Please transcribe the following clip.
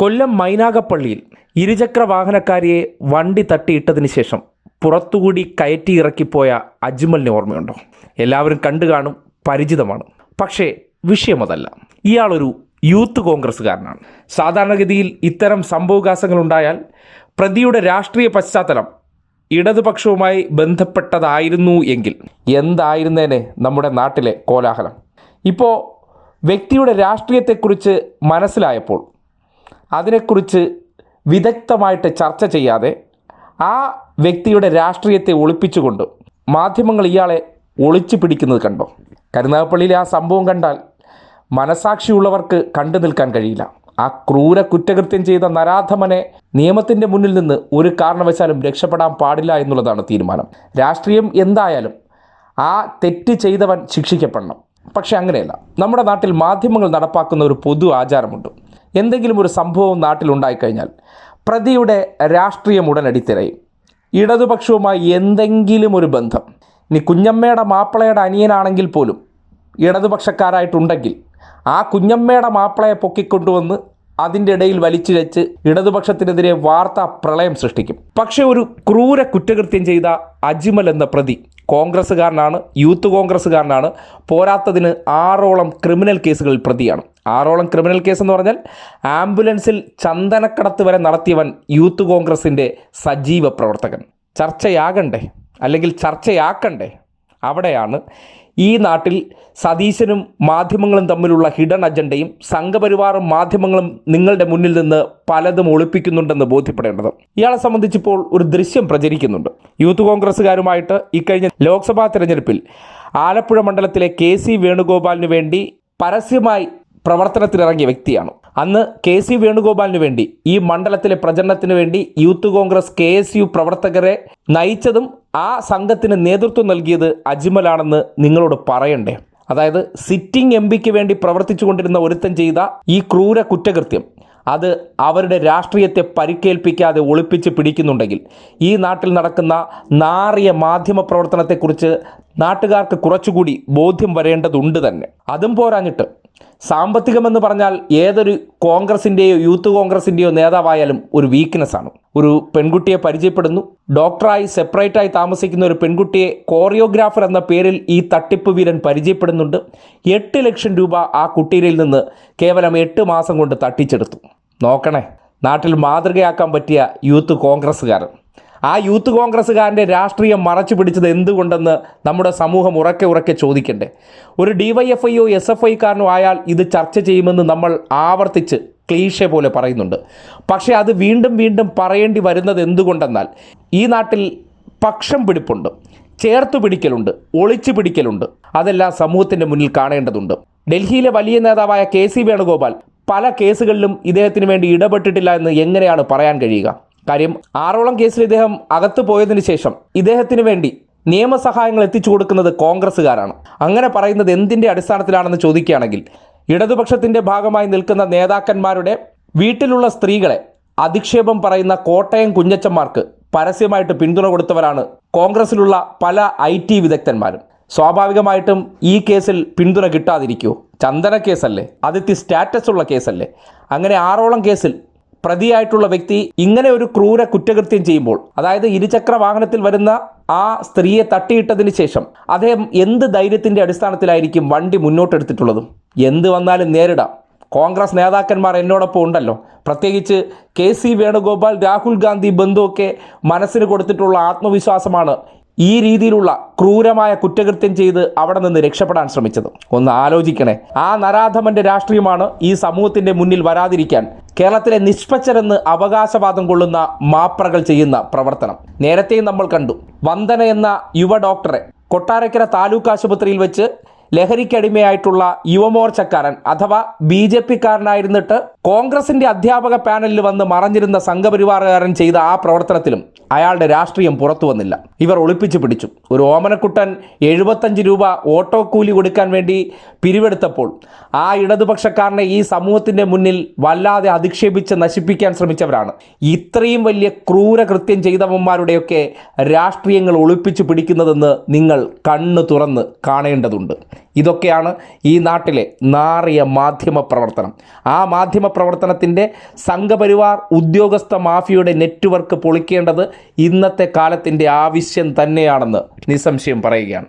കൊല്ലം മൈനാഗപ്പള്ളിയിൽ ഇരുചക്ര വാഹനക്കാരിയെ വണ്ടി തട്ടിയിട്ടതിന് ശേഷം പുറത്തുകൂടി കയറ്റി ഇറക്കിപ്പോയ അജ്മലിനെ ഓർമ്മയുണ്ടോ? എല്ലാവരും കണ്ടു കാണും പരിചിതമാണ്. പക്ഷേ വിഷയമതല്ല ഇയാളൊരു യൂത്ത് കോൺഗ്രസ്സുകാരനാണ്. സാധാരണഗതിയിൽ ഇത്തരം സംഭവവികാസങ്ങളുണ്ടായാൽ പ്രതിയുടെ രാഷ്ട്രീയ പശ്ചാത്തലം ഇടതുപക്ഷവുമായി ബന്ധപ്പെട്ടതായിരുന്നു എങ്കിൽ എന്തായിരുന്നേനെ നമ്മുടെ നാട്ടിലെ കോലാഹലം? ഇപ്പോൾ വ്യക്തിയുടെ രാഷ്ട്രീയത്തെക്കുറിച്ച് മനസ്സിലായപ്പോൾ അതിനെക്കുറിച്ച് വിദഗ്ധമായിട്ട് ചർച്ച ചെയ്യാതെ ആ വ്യക്തിയുടെ രാഷ്ട്രീയത്തെ ഒളിപ്പിച്ചുകൊണ്ട് മാധ്യമങ്ങൾ ഇയാളെ ഒളിച്ചു പിടിക്കുന്നത് കണ്ടോ? കരുനാഗപ്പള്ളിയിലെ ആ സംഭവം കണ്ടാൽ മനസാക്ഷിയുള്ളവർക്ക് കണ്ടു നിൽക്കാൻ കഴിയില്ല. ആ ക്രൂര കുറ്റകൃത്യം ചെയ്ത നരാധമനെ നിയമത്തിന്റെ മുന്നിൽ നിന്ന് ഒരു കാരണവശാലും രക്ഷപ്പെടാൻ പാടില്ല എന്നുള്ളതാണ് തീരുമാനം. രാഷ്ട്രീയം എന്തായാലും ആ തെറ്റ് ചെയ്തവൻ ശിക്ഷിക്കപ്പെടണം. പക്ഷെ അങ്ങനെയല്ല. നമ്മുടെ നാട്ടിൽ മാധ്യമങ്ങൾ നടപ്പാക്കുന്ന ഒരു പൊതു ആചാരമുണ്ട്. എന്തെങ്കിലും ഒരു സംഭവം നാട്ടിലുണ്ടായിക്കഴിഞ്ഞാൽ പ്രതിയുടെ രാഷ്ട്രീയം ഉടനടി തിരയും. ഇടതുപക്ഷവുമായി എന്തെങ്കിലും ഒരു ബന്ധം. ഇനി കുഞ്ഞമ്മയുടെ മാപ്പിളയുടെ അനിയനാണെങ്കിൽ പോലും ഇടതുപക്ഷക്കാരായിട്ടുണ്ടെങ്കിൽ ആ കുഞ്ഞമ്മയുടെ മാപ്പിളയെ പൊക്കിക്കൊണ്ടുവന്ന് അതിന്റെ ഇടയിൽ വലിച്ചിഴച്ച് ഇടതുപക്ഷത്തിനെതിരെ വാർത്താ പ്രളയം സൃഷ്ടിക്കും. പക്ഷേ ഒരു ക്രൂര കുറ്റകൃത്യം ചെയ്ത അജ്മൽ എന്ന പ്രതി കോൺഗ്രസ്സുകാരനാണ് യൂത്ത് കോൺഗ്രസ്സുകാരനാണ് പോരാത്തതിന് ആറോളം ക്രിമിനൽ കേസുകളിൽ പ്രതിയാണ്. ആറോളം ക്രിമിനൽ കേസ് എന്ന് പറഞ്ഞാൽ ആംബുലൻസിൽ ചന്ദനക്കടത്ത് വരെ നടത്തിയവൻ യൂത്ത് കോൺഗ്രസിന്റെ സജീവ പ്രവർത്തകൻ. ചർച്ചയാകണ്ടേ? അല്ലെങ്കിൽ ചർച്ചയാക്കണ്ടേ? അവിടെയാണ് ഈ നാട്ടിൽ സതീശനും മാധ്യമങ്ങളും തമ്മിലുള്ള ഹിഡൻ അജണ്ടയും സംഘപരിവാറും മാധ്യമങ്ങളും നിങ്ങളുടെ മുന്നിൽ നിന്ന് പലതും ഒളിപ്പിക്കുന്നുണ്ടെന്ന് ബോധ്യപ്പെടേണ്ടത്. ഇയാളെ സംബന്ധിച്ചിപ്പോൾ ഒരു ദൃശ്യം പ്രചരിക്കുന്നുണ്ട്. യൂത്ത് കോൺഗ്രസ്സുകാരുമായിട്ട് ഇക്കഴിഞ്ഞ ലോക്സഭാ തിരഞ്ഞെടുപ്പിൽ ആലപ്പുഴ മണ്ഡലത്തിലെ കെ സി വേണുഗോപാലിന് വേണ്ടി പരസ്യമായി പ്രവർത്തനത്തിനിറങ്ങിയ വ്യക്തിയാണ്. അന്ന് കെ സി വേണുഗോപാലിന് വേണ്ടി ഈ മണ്ഡലത്തിലെ പ്രചരണത്തിന് വേണ്ടി youth Congress K S U പ്രവർത്തകരെ നയിച്ചതും ആ സംഘത്തിന് നേതൃത്വം നൽകിയത് അജ്മലാണെന്ന് നിങ്ങളോട് പറയണ്ടേ? അതായത് സിറ്റിംഗ് എം പിക്ക് വേണ്ടി പ്രവർത്തിച്ചുകൊണ്ടിരുന്ന ഒരുത്തൻ ചെയ്ത ഈ ക്രൂര കുറ്റകൃത്യം അത് അവരുടെ രാഷ്ട്രീയത്തെ പരിക്കേൽപ്പിക്കാതെ ഒളിപ്പിച്ച് പിടിക്കുന്നുണ്ടെങ്കിൽ ഈ നാട്ടിൽ നടക്കുന്ന നാറിയ മാധ്യമ പ്രവർത്തനത്തെക്കുറിച്ച് നാട്ടുകാർക്ക് കുറച്ചുകൂടി ബോധ്യം വരേണ്ടതുണ്ട് തന്നെ. അതും പോരാഞ്ഞിട്ട് സാമ്പത്തികമെന്ന് പറഞ്ഞാൽ ഏതൊരു കോൺഗ്രസിന്റെയോ യൂത്ത് കോൺഗ്രസിന്റെയോ നേതാവായാലും ഒരു വീക്ക്നെസ് ആണ്. ഒരു പെൺകുട്ടിയെ പരിചയപ്പെടുന്നു. ഡോക്ടറായി സെപ്പറേറ്റായി താമസിക്കുന്ന ഒരു പെൺകുട്ടിയെ കോറിയോഗ്രാഫർ എന്ന പേരിൽ ഈ തട്ടിപ്പ് വീരൻ പരിചയപ്പെടുന്നുണ്ട്. എട്ട് ലക്ഷം രൂപ ആ കുട്ടിയിൽ നിന്ന് കേവലം എട്ട് മാസം കൊണ്ട് തട്ടിച്ചെടുത്തു. നോക്കണേ നാട്ടിൽ മാതൃകയാക്കാൻ പറ്റിയ യൂത്ത് കോൺഗ്രസ്സുകാരൻ. ആ യൂത്ത് കോൺഗ്രസ്സുകാരന്റെ രാഷ്ട്രീയം മറച്ചു പിടിച്ചത് എന്തുകൊണ്ടെന്ന് നമ്മുടെ സമൂഹം ഉറക്കെ ഉറക്കെ ചോദിക്കണ്ടേ? ഒരു ഡി വൈ എഫ് ഐയോ എസ് എഫ് ഐക്കാരനോ ആയാൽ ഇത് ചർച്ച ചെയ്യുമെന്ന് നമ്മൾ ആവർത്തിച്ച് ക്ലീഷ പോലെ പറയുന്നുണ്ട്. പക്ഷേ അത് വീണ്ടും വീണ്ടും പറയേണ്ടി വരുന്നത് എന്തുകൊണ്ടെന്നാൽ ഈ നാട്ടിൽ പക്ഷം പിടിപ്പുണ്ട് ചേർത്ത് പിടിക്കലുണ്ട് ഒളിച്ചു പിടിക്കലുണ്ട്. അതെല്ലാം സമൂഹത്തിന്റെ മുന്നിൽ കാണേണ്ടതുണ്ട്. ഡൽഹിയിലെ വലിയ നേതാവായ കെ സി വേണുഗോപാൽ പല കേസുകളിലും ഇദ്ദേഹത്തിന് വേണ്ടി ഇടപെട്ടിട്ടില്ല എന്ന് എങ്ങനെയാണ് പറയാൻ കഴിയുക? കാര്യം ആറോളം കേസിൽ ഇദ്ദേഹം അകത്തു പോയതിനു ശേഷം ഇദ്ദേഹത്തിന് വേണ്ടി നിയമസഹായങ്ങൾ എത്തിച്ചു കൊടുക്കുന്നത് കോൺഗ്രസ്സുകാരാണ്. അങ്ങനെ പറയുന്നത് എന്തിന്റെ അടിസ്ഥാനത്തിലാണെന്ന് ചോദിക്കുകയാണെങ്കിൽ ഇടതുപക്ഷത്തിന്റെ ഭാഗമായി നിൽക്കുന്ന നേതാക്കന്മാരുടെ വീട്ടിലുള്ള സ്ത്രീകളെ അധിക്ഷേപം പറയുന്ന കോട്ടയം കുഞ്ഞച്ചന്മാർക്ക് പരസ്യമായിട്ട് പിന്തുണ കൊടുത്തവരാണ് കോൺഗ്രസിലുള്ള പല ഐ ടി വിദഗ്ധന്മാരും. സ്വാഭാവികമായിട്ടും ഈ കേസിൽ പിന്തുണ കിട്ടാതിരിക്കുമോ ചന്ദന കേസല്ലേ? അതിത്തി സ്റ്റാറ്റസ് ഉള്ള കേസല്ലേ? അങ്ങനെ ആറോളം കേസിൽ പ്രതിയായിട്ടുള്ള വ്യക്തി ഇങ്ങനെ ഒരു ക്രൂര കുറ്റകൃത്യം ചെയ്യുമ്പോൾ അതായത് ഇരുചക്ര വാഹനത്തിൽ വരുന്ന ആ സ്ത്രീയെ തട്ടിയിട്ടതിന് ശേഷം അദ്ദേഹം എന്ത് ധൈര്യത്തിന്റെ അടിസ്ഥാനത്തിലായിരിക്കും വണ്ടി മുന്നോട്ടെടുത്തിട്ടുള്ളതും? എന്ത് വന്നാലും നേരിടാം. കോൺഗ്രസ് നേതാക്കന്മാർ എന്നോടൊപ്പം ഉണ്ടല്ലോ. പ്രത്യേകിച്ച് കെ സി വേണുഗോപാൽ രാഹുൽ ഗാന്ധി ബന്ധുവൊക്കെ മനസ്സിന് കൊടുത്തിട്ടുള്ള ആത്മവിശ്വാസമാണ് ഈ രീതിയിലുള്ള ക്രൂരമായ കുറ്റകൃത്യം ചെയ്ത് അവിടെ നിന്ന് രക്ഷപ്പെടാൻ ശ്രമിച്ചത്. ഒന്ന് ആലോചിക്കണേ. ആ നരാധമന്റെ രാഷ്ട്രീയമാണ് ഈ സമൂഹത്തിന്റെ മുന്നിൽ വരാതിരിക്കാൻ കേരളത്തിലെ നിഷ്പക്ഷരെന്ന് അവകാശവാദം കൊള്ളുന്ന മാപ്രകൾ ചെയ്യുന്ന പ്രവർത്തനം. നേരത്തെയും നമ്മൾ കണ്ടു. വന്ദന എന്ന യുവ ഡോക്ടറെ കൊട്ടാരക്കര താലൂക്ക് ആശുപത്രിയിൽ വെച്ച് ലഹരിക്കടിമയായിട്ടുള്ള യുവമോർച്ചക്കാരൻ അഥവാ ബി ജെ പിക്കാരനായിരുന്നിട്ട് കോൺഗ്രസിന്റെ അധ്യാപക പാനലിൽ വന്ന് മറഞ്ഞിരുന്ന സംഘപരിവാറുകാരൻ ചെയ്ത ആ പ്രവർത്തനത്തിലും അയാളുടെ രാഷ്ട്രീയം പുറത്തു വന്നില്ല. ഇവർ ഒളിപ്പിച്ചു പിടിച്ചു. ഒരു ഓമനക്കുട്ടൻ എഴുപത്തഞ്ച് രൂപ ഓട്ടോ കൂലി കൊടുക്കാൻ വേണ്ടി പിരിവെടുത്തപ്പോൾ ആ ഇടതുപക്ഷക്കാരനെ ഈ സമൂഹത്തിന്റെ മുന്നിൽ വല്ലാതെ അധിക്ഷേപിച്ച് നശിപ്പിക്കാൻ ശ്രമിച്ചവരാണ്. ഇത്രയും വലിയ ക്രൂര കൃത്യം ചെയ്തവന്മാരുടെയൊക്കെ രാഷ്ട്രീയങ്ങൾ ഒളിപ്പിച്ചു പിടിക്കുന്നതെന്ന് നിങ്ങൾ കണ്ണു തുറന്ന് കാണേണ്ടതുണ്ട്. ഇതൊക്കെയാണ് ഈ നാട്ടിലെ നാറിയ മാധ്യമ പ്രവർത്തനം. ആ മാധ്യമ പ്രവർത്തനത്തിന്റെ സംഘപരിവാർ ഉദ്യോഗസ്ഥ മാഫിയയുടെ നെറ്റ്വർക്ക് പൊളിക്കേണ്ടത് ഇന്നത്തെ കാലത്തിന്റെ ആവശ്യം തന്നെയാണെന്ന് നിസ്സംശയം പറയുകയാണ്.